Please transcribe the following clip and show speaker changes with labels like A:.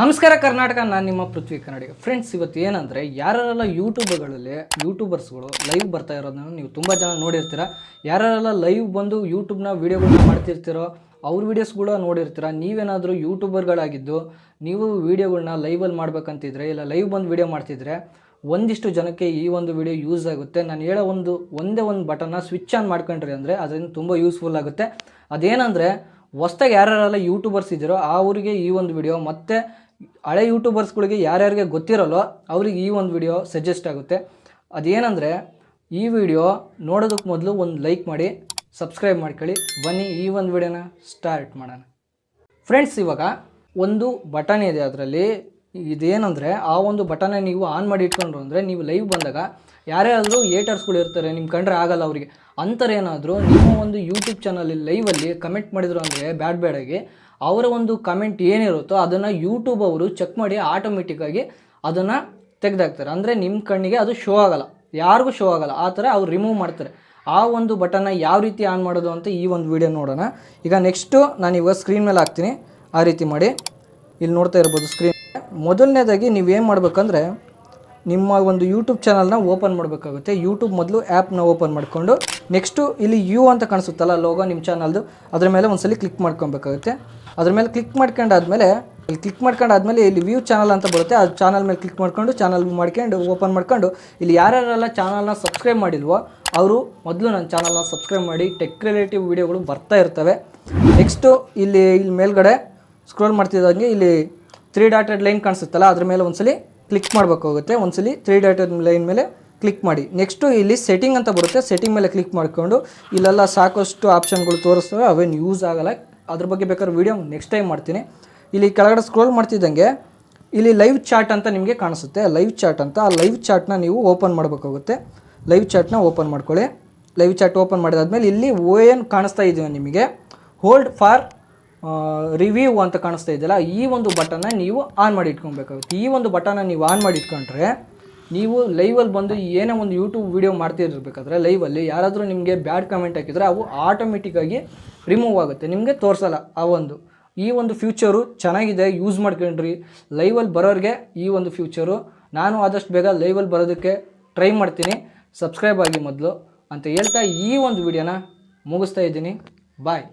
A: ನಮಸ್ಕಾರ ಕರ್ನಾಟಕ, ನಾನು ನಿಮ್ಮ ಪೃಥ್ವಿ ಕನ್ನಡಿಗ. ಫ್ರೆಂಡ್ಸ್ ಇವತ್ತು ಏನಂದರೆ ಯಾರೆಲ್ಲ ಯೂಟ್ಯೂಬ್ಗಳಲ್ಲಿ ಯೂಟ್ಯೂಬರ್ಸ್ಗಳು ಲೈವ್ ಬರ್ತಾ ಇರೋದನ್ನು ನೀವು ತುಂಬ ಜನ ನೋಡಿರ್ತೀರ. ಯಾರೆಲ್ಲ ಲೈವ್ ಬಂದು ಯೂಟ್ಯೂಬ್ನ ವೀಡಿಯೋಗಳು ಮಾಡ್ತಿರ್ತೀರೋ, ಅವ್ರ ವೀಡಿಯೋಸ್ಗಳು ನೋಡಿರ್ತೀರ. ನೀವೇನಾದರೂ ಯೂಟ್ಯೂಬರ್ಗಳಾಗಿದ್ದು ನೀವು ವೀಡಿಯೋಗಳನ್ನ ಲೈವಲ್ಲಿ ಮಾಡ್ಬೇಕಂತಿದ್ರೆ, ಇಲ್ಲ ಲೈವ್ ಬಂದು ವೀಡಿಯೋ ಮಾಡ್ತಿದ್ರೆ, ಒಂದಿಷ್ಟು ಜನಕ್ಕೆ ಈ ಒಂದು ವಿಡಿಯೋ ಯೂಸ್ ಆಗುತ್ತೆ. ನಾನು ಹೇಳೋ ಒಂದು, ಒಂದೇ ಒಂದು ಬಟನ್ನ ಸ್ವಿಚ್ ಆನ್ ಮಾಡ್ಕೊಂಡ್ರಿ ಅಂದರೆ ಅದರಿಂದ ತುಂಬ ಯೂಸ್ಫುಲ್ ಆಗುತ್ತೆ. ಅದೇನಂದರೆ, ಹೊಸ್ದಾಗಿ ಯಾರ್ಯಾರೆಲ್ಲ ಯೂಟ್ಯೂಬರ್ಸ್ ಇದ್ದೀರೋ ಅವರಿಗೆ ಈ ಒಂದು ವಿಡಿಯೋ ಮತ್ತು ಹಳೆ ಯೂಟ್ಯೂಬರ್ಸ್ಗಳಿಗೆ ಯಾರ್ಯಾರಿಗೆ ಗೊತ್ತಿರಲ್ಲೋ ಅವ್ರಿಗೆ ಈ ಒಂದು ವಿಡಿಯೋ ಸಜೆಸ್ಟ್ ಆಗುತ್ತೆ. ಅದೇನೆಂದರೆ, ಈ ವಿಡಿಯೋ ನೋಡೋದಕ್ಕೆ ಮೊದಲು ಒಂದು ಲೈಕ್ ಮಾಡಿ, ಸಬ್ಸ್ಕ್ರೈಬ್ ಮಾಡ್ಕೊಳ್ಳಿ. ಬನ್ನಿ, ಈ ಒಂದು ವಿಡಿಯೋನ ಸ್ಟಾರ್ಟ್ ಮಾಡೋಣ. ಫ್ರೆಂಡ್ಸ್, ಇವಾಗ ಒಂದು ಬಟನ್ ಇದೆ ಅದರಲ್ಲಿ. ಇದೇನಂದರೆ ಆ ಒಂದು ಬಟನ್ನ ನೀವು ಆನ್ ಮಾಡಿ ಇಟ್ಕೊಂಡ್ರು ಅಂದರೆ ನೀವು ಲೈವ್ ಬಂದಾಗ ಯಾರೇ ಏಟರ್ಸ್ಗಳು ಇರ್ತಾರೆ ನಿಮ್ಮ ಕಂಡ್ರೆ ಆಗಲ್ಲ ಅವರಿಗೆ. ಅಂಥರೇನಾದರೂ ನಿಮ್ಮ ಒಂದು ಯೂಟ್ಯೂಬ್ ಚಾನಲಲ್ಲಿ ಲೈವಲ್ಲಿ ಕಮೆಂಟ್ ಮಾಡಿದ್ರು ಅಂದರೆ ಬ್ಯಾಡ್ ಬ್ಯಾಡಾಗಿ ಅವರ ಒಂದು ಕಮೆಂಟ್ ಏನಿರುತ್ತೋ ಅದನ್ನು ಯೂಟ್ಯೂಬ್ ಅವರು ಚೆಕ್ ಮಾಡಿ ಆಟೋಮೆಟಿಕ್ಕಾಗಿ ಅದನ್ನು ತೆಗೆದಾಕ್ತಾರೆ. ಅಂದರೆ ನಿಮ್ಮ ಕಣ್ಣಿಗೆ ಅದು ಶೋ ಆಗಲ್ಲ. ಯಾರಿಗೂ ಶೋ ಆಗಲ್ಲ. ಆ ಥರ ಅವ್ರು ರಿಮೂವ್ ಮಾಡ್ತಾರೆ. ಆ ಒಂದು ಬಟನ್ನ ಯಾವ ರೀತಿ ಆನ್ ಮಾಡೋದು ಅಂತ ಈ ಒಂದು ವಿಡಿಯೋ ನೋಡೋಣ. ಈಗ ನೆಕ್ಸ್ಟು ನಾನು ಇವಾಗ ಸ್ಕ್ರೀನ್ ಮೇಲೆ ಹಾಕ್ತೀನಿ. ಆ ರೀತಿ ಮಾಡಿ. ಇಲ್ಲಿ ನೋಡ್ತಾ ಇರ್ಬೋದು ಸ್ಕ್ರೀನ್ ಮೊದಲನೇದಾಗಿ ನೀವೇನು ಮಾಡಬೇಕಂದ್ರೆ ನಿಮ್ಮ ಒಂದು ಯೂಟ್ಯೂಬ್ ಚಾನಲ್ನ ಓಪನ್ ಮಾಡಬೇಕಾಗುತ್ತೆ. ಯೂಟ್ಯೂಬ್ ಮೊದಲು ಆ್ಯಪ್ನ ಓಪನ್ ಮಾಡಿಕೊಂಡು ನೆಕ್ಸ್ಟು ಇಲ್ಲಿ ಯು ಅಂತ ಕಾಣಿಸುತ್ತಲ್ಲ ಲೋಗೋ ನಿಮ್ಮ ಚಾನಲ್ದು ಅದ್ರ ಮೇಲೆ ಒಂದ್ಸಲಿ ಕ್ಲಿಕ್ ಮಾಡ್ಕೊಬೇಕಾಗುತ್ತೆ. ಅದ್ರ ಮೇಲೆ ಕ್ಲಿಕ್ ಮಾಡ್ಕೊಂಡಾದ್ಮೇಲೆ, ಇಲ್ಲಿ ಕ್ಲಿಕ್ ಮಾಡ್ಕೊಂಡಾದ್ಮೇಲೆ ಇಲ್ಲಿ ವ್ಯೂ ಚಾನಲ್ ಅಂತ ಬರುತ್ತೆ. ಆ ಚಾನಲ್ ಮೇಲೆ ಕ್ಲಿಕ್ ಮಾಡ್ಕೊಂಡು ಚಾನಲ್ ಮಾಡ್ಕೊಂಡು ಓಪನ್ ಮಾಡ್ಕೊಂಡು, ಇಲ್ಲಿ ಯಾರ್ಯಾರೆಲ್ಲ ಚಾನಲ್ನ ಸಬ್ಸ್ಕ್ರೈಬ್ ಮಾಡಿಲ್ವೋ, ಅವರು ಮೊದಲು ನನ್ನ ಚಾನಲ್ನ ಸಬ್ಸ್ಕ್ರೈಬ್ ಮಾಡಿ ಟೆಕ್ ರಿಲೇಟಿವ್ ವೀಡಿಯೋಗಳು ಬರ್ತಾ ಇರ್ತವೆ. ನೆಕ್ಸ್ಟು ಇಲ್ಲಿ ಇಲ್ಲಿ ಮೇಲ್ಗಡೆ ಸ್ಕ್ರೋಲ್ ಮಾಡ್ತಿದ್ದಂಗೆ ಇಲ್ಲಿ ತ್ರೀ ಡಾಟೆಡ್ ಲೈನ್ ಕಾಣಿಸುತ್ತಲ್ಲ, ಅದ್ರ ಮೇಲೆ ಒಂದ್ಸಲಿ ಕ್ಲಿಕ್ ಮಾಡಬೇಕಾಗುತ್ತೆ ಒಂದ್ಸಲಿ ತ್ರೀ ಡಾಟೆಡ್ ಲೈನ್ ಮೇಲೆ ಕ್ಲಿಕ್ ಮಾಡಿ. ನೆಕ್ಸ್ಟು ಇಲ್ಲಿ ಸೆಟ್ಟಿಂಗ್ ಅಂತ ಬರುತ್ತೆ. ಸೆಟ್ಟಿಂಗ್ ಮೇಲೆ ಕ್ಲಿಕ್ ಮಾಡಿಕೊಂಡು ಇಲ್ಲೆಲ್ಲ ಸಾಕಷ್ಟು ಆಪ್ಷನ್ಗಳು ತೋರಿಸ್ತವೆ. ಅವೇನು ಯೂಸ್ ಆಗಲ್ಲ. ಅದ್ರ ಬಗ್ಗೆ ಬೇಕಾದ್ರೆ ವೀಡಿಯೋ ನೆಕ್ಸ್ಟ್ ಟೈಮ್ ಮಾಡ್ತೀನಿ. ಇಲ್ಲಿ ಕೆಳಗಡೆ ಸ್ಕ್ರೋಲ್ ಮಾಡ್ತಿದ್ದಂಗೆ ಇಲ್ಲಿ ಲೈವ್ ಚಾಟ್ ಅಂತ ನಿಮಗೆ ಕಾಣಿಸುತ್ತೆ. ಲೈವ್ ಚಾಟ್ ಅಂತ. ಆ ಲೈವ್ ಚಾಟ್ನ ನೀವು ಓಪನ್ ಮಾಡಬೇಕಾಗುತ್ತೆ ಲೈವ್ ಚಾಟ್ನ ಓಪನ್ ಮಾಡ್ಕೊಳ್ಳಿ. ಲೈವ್ ಚಾಟ್ ಓಪನ್ ಮಾಡಿದಾದ್ಮೇಲೆ ಇಲ್ಲಿ ಓ ಏನು ಕಾಣಿಸ್ತಾ ಇದೆಯೋ ನಿಮಗೆ? ಹೋಲ್ಡ್ ಫಾರ್ ರಿವ್ಯೂ ಅಂತ ಕಾಣಿಸ್ತಾ ಇದೆಯಲ್ಲ, ಈ ಒಂದು ಬಟನ್ನ ನೀವು ಆನ್ ಮಾಡಿ ಇಟ್ಕೊಬೇಕಾಗುತ್ತೆ ಈ ಒಂದು ಬಟನ್ನ ನೀವು ಆನ್ ಮಾಡಿ ಇಟ್ಕೊಂಡ್ರೆ, ನೀವು ಲೈವಲ್ಲಿ ಬಂದು ಏನೇ ಒಂದು ಯೂಟ್ಯೂಬ್ ವೀಡಿಯೋ ಮಾಡ್ತಿರ್ಬೇಕಾದ್ರೆ ಲೈವಲ್ಲಿ ಯಾರಾದರೂ ನಿಮಗೆ ಬ್ಯಾಡ್ ಕಮೆಂಟ್ ಹಾಕಿದರೆ, ಅವು ಆಟೋಮೆಟಿಕ್ಕಾಗಿ ರಿಮೂವ್ ಆಗುತ್ತೆ. ನಿಮಗೆ ತೋರಿಸಲ್ಲ ಆ ಒಂದು. ಈ ಒಂದು ಫ್ಯೂಚರು ಚೆನ್ನಾಗಿದೆ ಯೂಸ್ ಮಾಡ್ಕೊಂಡ್ರಿ. ಲೈವಲ್ಲಿ ಬರೋರಿಗೆ ಈ ಒಂದು ಫ್ಯೂಚರು ನಾನು ಆದಷ್ಟು ಬೇಗ ಲೈವಲ್ಲಿ ಬರೋದಕ್ಕೆ ಟ್ರೈ ಮಾಡ್ತೀನಿ. ಸಬ್ಸ್ಕ್ರೈಬ್ ಆಗಿ ಮೊದಲು ಅಂತ ಹೇಳ್ತಾ ಈ ಒಂದು ವಿಡಿಯೋನ ಮುಗಿಸ್ತಾ ಇದ್ದೀನಿ. ಬಾಯ್